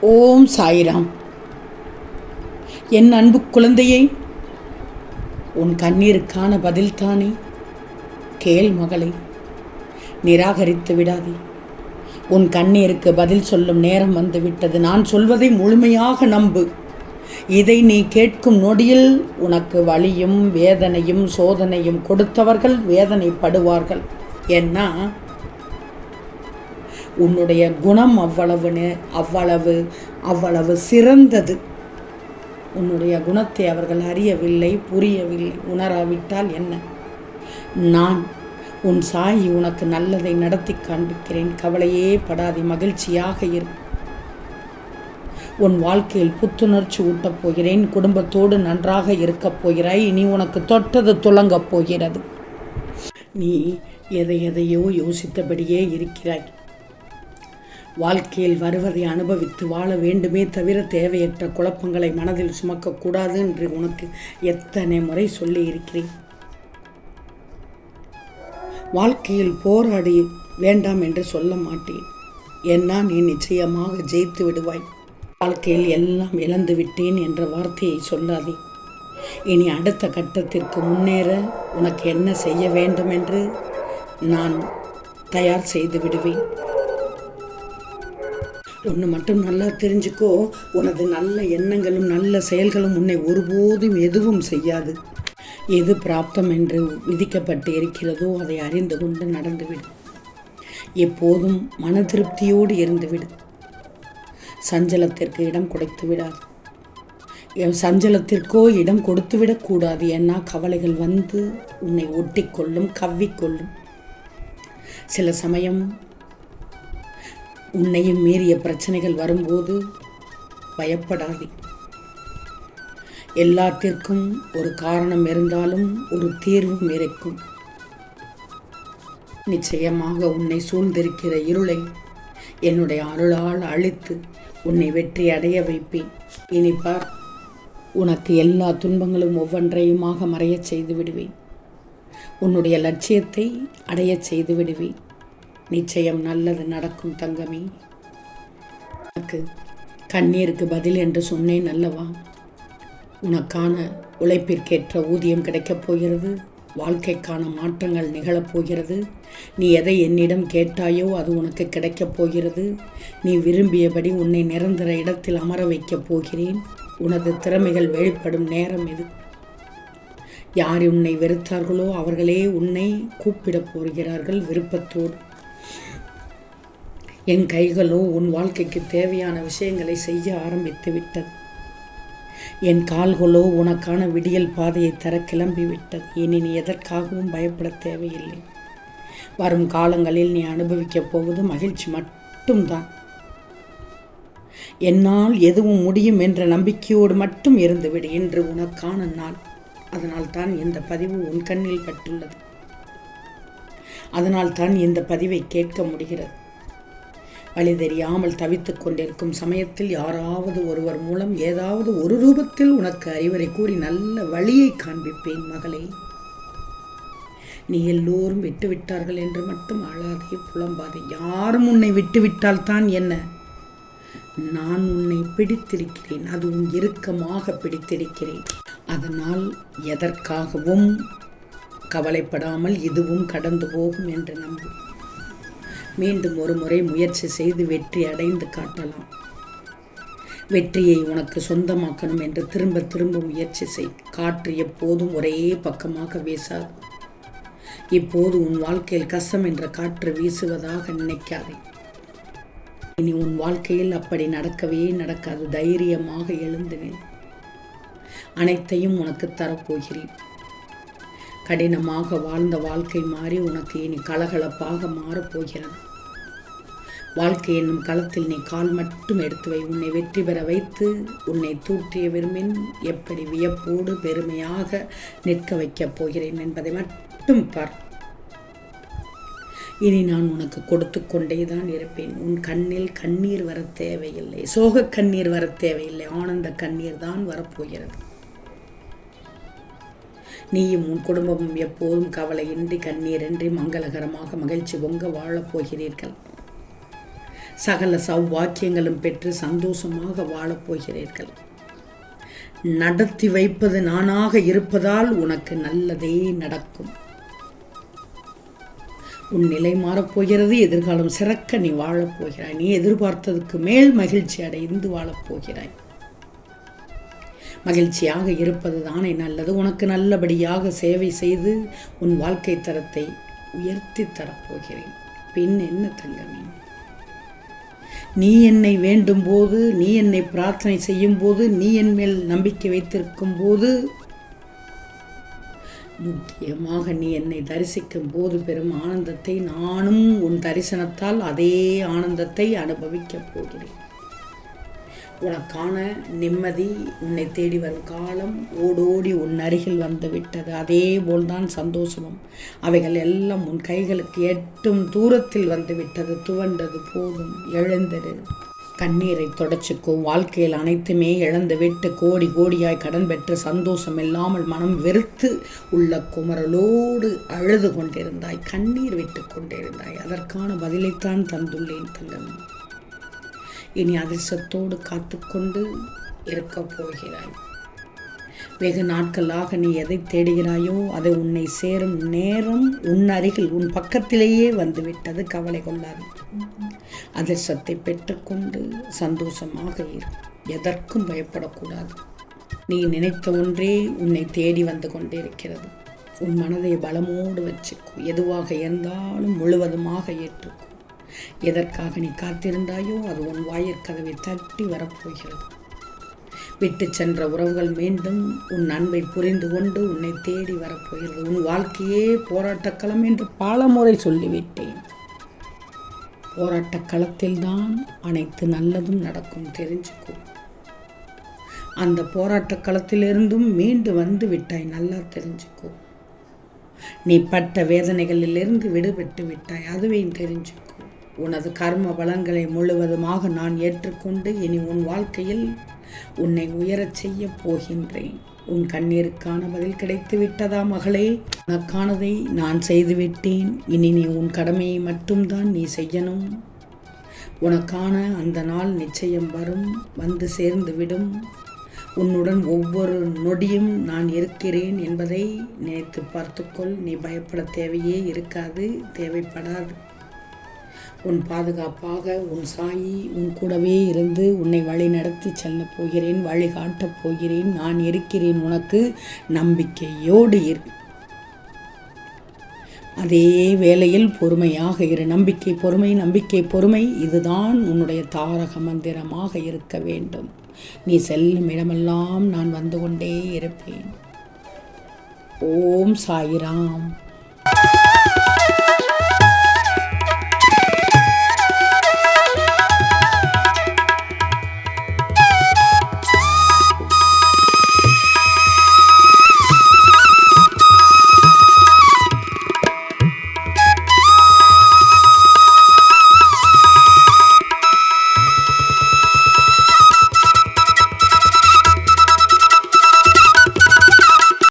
ஓம் சாய்ராம். என் அன்பு குழந்தையே உன் கண்ணீருக்கான பதில்தானே? கேள் மகளை நிராகரித்து விடாதே. உன் கண்ணீருக்கு பதில் சொல்லும் நேரம் வந்துவிட்டது. நான் சொல்வதை முழுமையாக நம்பு. இதை நீ கேட்கும் நொடியில் உனக்கு வழியும் வேதனையும் சோதனையும் கொடுத்தவர்கள் வேதனைப்படுவார்கள். ஏன்னா உன்னுடைய குணம் அவ்வளவுன்னு அவ்வளவு அவ்வளவு சிறந்தது. உன்னுடைய குணத்தை அவர்கள் அறியவில்லை புரியவில்லை உணராவிட்டால் என்ன? நான் உன் சாயி உனக்கு நல்லதை நடத்தி காண்பிக்கிறேன். கவலையே படாதே மகிழ்ச்சியாக இரு. உன் வாழ்க்கையில் புத்துணர்ச்சி ஊட்டப் போகிறேன். குடும்பத்தோடு நன்றாக இருக்கப் போகிறாய். இனி உனக்கு தொட்டது துளங்கப் போகிறது. நீ எதை எதையோ யோசித்தபடியே இருக்கிறாய். வாழ்க்கையில் வருவதை அனுபவித்து வாழ வேண்டுமே தவிர தேவையற்ற குழப்பங்களை மனதில் சுமக்கக்கூடாது என்று உனக்கு எத்தனை முறை சொல்லி இருக்கிறேன் வாழ்க்கையில் போராடி வேண்டாம் என்று சொல்ல மாட்டேன். ஏன்னா நீ நிச்சயமாக ஜெயித்து விடுவாய். வாழ்க்கையில் எல்லாம் இழந்து விட்டேன் என்ற வார்த்தையை சொல்லாதே. இனி அடுத்த கட்டத்திற்கு முன்னேற உனக்கு என்ன செய்ய வேண்டும் என்று நான் தயார் செய்து விடுவேன். ஒன்று மட்டும் நல்லா தெரிஞ்சுக்கோ. உனது நல்ல எண்ணங்களும் நல்ல செயல்களும் உன்னை ஒருபோதும் எதுவும் செய்யாது. எது பிராப்தம் என்று விதிக்கப்பட்டு இருக்கிறதோ அதை அறிந்து கொண்டு நடந்துவிடு. எப்போதும் மன திருப்தியோடு இருந்துவிடு. சஞ்சலத்திற்கு இடம் கொடுத்து விடாது. சஞ்சலத்திற்கோ இடம் கொடுத்து விடக்கூடாது ஏன்னா கவலைகள் வந்து உன்னை ஒட்டிக்கொள்ளும் கவ்விக்கொள்ளும். சில சமயம் உன்னையும் மீறிய பிரச்சனைகள் வரும்போது பயப்படாதே. எல்லாத்திற்கும் ஒரு காரணம் இருந்தாலும் ஒரு தீர்வும் இருக்கும். நிச்சயமாக உன்னை சூழ்ந்திருக்கிற இருளை என்னுடைய அருளால் அழித்து உன்னை வெற்றி அடைய வைப்பேன். இனி பார் உனக்கு எல்லா துன்பங்களும் ஒவ்வொன்றையுமாக மறையச் செய்து விடுவேன். உன்னுடைய லட்சியத்தை அடையச் செய்து விடுவேன். நிச்சயம் நல்லது நடக்கும் தங்கமே. உனக்கு கண்ணீருக்கு பதில் என்று சொன்னேன் அல்லவா? உனக்கான உழைப்பிற்கேற்ற ஊதியம் கிடைக்கப் போகிறது வாழ்க்கைக்கான மாற்றங்கள் நிகழப் போகிறது. நீ எதை என்னிடம் கேட்டாயோ அது உனக்கு கிடைக்கப் போகிறது. நீ விரும்பியபடி உன்னை நிரந்தர இடத்தில் அமர வைக்கப் போகிறேன். உனது திறமைகள் வெளிப்படும் நேரம் இது. யார் உன்னை வெறுத்தார்களோ அவர்களே உன்னை கூப்பிடப் போகிறார்கள் விருப்பத்தோடு என் கைகளோ உன் வாழ்க்கைக்கு தேவையான விஷயங்களை செய்ய ஆரம்பித்து விட்டது. என் கால்களோ உனக்கான விடியல் பாதையை தர கிளம்பிவிட்டது இனி நீ எதற்காகவும் பயப்பட தேவையில்லை. வரும் காலங்களில் நீ அனுபவிக்கப் போவது மகிழ்ச்சி மட்டும்தான். என்னால் எதுவும் முடியும் என்ற நம்பிக்கையோடு மட்டும் இருந்துவிடு என்று உனக்கான நாள் அதனால் தான் இந்த பதிவு உன் கண்ணில் பட்டுள்ளது. அதனால் தான் இந்த பதிவை கேட்க முடிகிறது. வழி தெரியாமல் தவித்துக் கொண்டிருக்கும் சமயத்தில் யாராவது ஒருவர் மூலம் ஏதாவது ஒரு ரூபத்தில் உனக்கு அறிவுரை கூறி நல்ல வழியை காண்பிப்பேன் மகளே. நீ எல்லோரும் விட்டுவிட்டார்கள் என்று மட்டும் அழாதே புலம்பாதே. யாரும் உன்னை விட்டுவிட்டால் தான் என்ன? நான் உன்னை பிடித்திருக்கிறேன் அதுவும் இறுக்கமாக பிடித்திருக்கிறேன். அதனால் எதற்காகவும் கவலைப்படாமல் இதுவும் கடந்து போகும் என்று நம்பு. மீண்டும் ஒரு முறை முயற்சி செய்து வெற்றி அடைந்து காட்டலாம். வெற்றியை உனக்கு சொந்தமாக்கணும் என்று திரும்ப திரும்ப முயற்சி செய். காற்று எப்போதும் ஒரே பக்கமாக வீசாது. இப்போது உன் வாழ்க்கையில் கஷ்டம் என்ற காற்று வீசுவதாக நினைக்காதே. இனி உன் வாழ்க்கையில் அப்படி நடக்கவே நடக்காது. தைரியமாக எழுந்து அனைத்தையும் உனக்கு தரப்போகிறேன். கடினமாக வாழ்ந்த வாழ்க்கை மாறி உனக்கு இனி கலகலப்பாக மாறப்போகிறது. வாழ்க்கை என்னும் களத்தில் நீ கால் மட்டும் எடுத்து வை. உன்னை வெற்றி பெற வைத்து உன்னை தூற்றிய விரும்பின் எப்படி வியப்போடு பெருமையாக நிற்க வைக்கப் போகிறேன் என்பதை மட்டும் பார். இனி நான் உனக்கு கொடுத்து கொண்டே தான் இருப்பேன். உன் கண்ணில் கண்ணீர் வர தேவையில்லை. சோக கண்ணீர் வர தேவையில்லை. ஆனந்த கண்ணீர் தான் வரப்போகிறது. நீயும் உன் குடும்பமும் எப்போதும் கவலையின்றி கண்ணீரின்றி மங்களகரமாக மகிழ்ச்சி பொங்க வாழப் போகிறீர்கள். சகல சௌவாக்கியங்களும் பெற்று சந்தோஷமாக வாழப்போகிறீர்கள் நடத்தி வைப்பது நானாக இருப்பதால் உனக்கு நல்லதே நடக்கும். உன் நிலை மாறப்போகிறது எதிர்காலம் சிறக்க நீ வாழப் போகிறாய். நீ எதிர்பார்த்ததுக்கு மேல் மகிழ்ச்சி அடைந்து வாழப் போகிறாய். மகிழ்ச்சியாக இருப்பது தானே நல்லது. உனக்கு நல்லபடியாக சேவை செய்து உன் வாழ்க்கை தரத்தை உயர்த்தி தரப்போகிறேன் பின் என்ன தங்கமே நீ என்னை வேண்டும் போது நீ என்னை பிரார்த்தனை செய்யும் போது நீ என் மேல் நம்பிக்கை வைத்திருக்கும் போது முக்கியமாக நீ என்னை தரிசிக்கும் போது பெரும் ஆனந்தத்தை நானும் உன் தரிசனத்தால் அதே ஆனந்தத்தை அனுபவிக்கப் போகிறேன். உனக்கான நிம்மதி உன்னை தேடி வரும் காலம் ஓடோடி உன் அருகில் வந்து விட்டது. அதே போல்தான் சந்தோஷமும். அவைகள் எல்லாம் உன் கைகளுக்கு எட்டும் தூரத்தில் வந்து விட்டது. துவண்டது போதும். எழுந்தது. கண்ணீரை தொடச்சிக்கும். வாழ்க்கையில் அனைத்துமே இழந்து விட்டு கோடி கோடியாய் கடன் பெற்று சந்தோஷம் இல்லாமல் மனம் வெறுத்து உள்ள குமரலோடு அழுது கொண்டிருந்தாய். கண்ணீர் விட்டு கொண்டிருந்தாய். அதற்கான பதிலைத்தான் தந்துள்ளேன் தங்கம் இனி அதிர்ஷ்டத்தோடு காத்துக்கொண்டு இருக்கப் போகிறாய். வெகு நாட்களாக நீ எதை தேடுகிறாயோ அதை உன்னை சேரும் நேரம் உன் அருகில் உன் பக்கத்திலேயே வந்துவிட்டது கவலை கொள்ளாது. அதிர்ஷ்டத்தை பெற்றுக்கொண்டு சந்தோஷமாக இரு. எதற்கும் பயப்படக்கூடாது. நீ நினைத்த ஒன்றே உன்னை தேடி வந்து கொண்டிருக்கிறது. உன் மனதை பலமோடு வச்சுக்கும் எதுவாக இருந்தாலும் முழுவதுமாக ஏற்றுக்கும் எதற்காக நீ காத்திருந்தாயோ அது உன் வாயிற்கதவை தட்டி வரப்போகிறது. விட்டு சென்ற உறவுகள் மீண்டும் உன் அன்பை புரிந்து கொண்டு உன்னை தேடி வரப்போகிறது. உன் வாழ்க்கையே போராட்டக்களம் என்று பல முறை சொல்லிவிட்டேன். போராட்ட களத்தில்தான் அனைத்து நல்லதும் நடக்கும் தெரிஞ்சுக்கோ. அந்த போராட்ட களத்திலிருந்தும் மீண்டு வந்து விட்டாய் நல்லா தெரிஞ்சுக்கோ. நீ பட்ட வேதனைகளிலிருந்து விடுபட்டு விட்டாய் அதுவே தெரிஞ்சுக்கோ. உனது கர்ம பலன்களை முழுவதுமாக நான் ஏற்றுக்கொண்டு இனி உன் வாழ்க்கையில் உன்னை உயரச் செய்ய போகின்றேன். உன் கண்ணீருக்கான பதில் கிடைத்து விட்டதா மகளே? உனக்கானதை நான் செய்துவிட்டேன். இனி நீ உன் கடமையை மட்டும்தான் நீ செய்யணும். உனக்கான அந்த நாள் நிச்சயம் வரும் வந்து சேர்ந்து விடும். உன்னுடன் ஒவ்வொரு நொடியும் நான் இருக்கிறேன் என்பதை நினைத்து பார்த்துக்கொள். நீ பயப்பட தேவையே இருக்காது தேவைப்படாது. உன் பாதுகாப்பாக உன் சாயி உன் கூடவே இருந்து உன்னை வழி நடத்தி செல்லப் போகிறேன் வழிகாட்டப் போகிறேன். நான் இருக்கிறேன் உனக்கு நம்பிக்கையோடு இரு. அதே வேளையில் பொறுமையாக இரு. நம்பிக்கை பொறுமை நம்பிக்கை பொறுமை இதுதான் உன்னுடைய தாரக மந்திரமாக இருக்க வேண்டும். நீ செல்லும் இடமெல்லாம் நான் வந்து கொண்டே இருப்பேன். ஓம் சாயிராம்.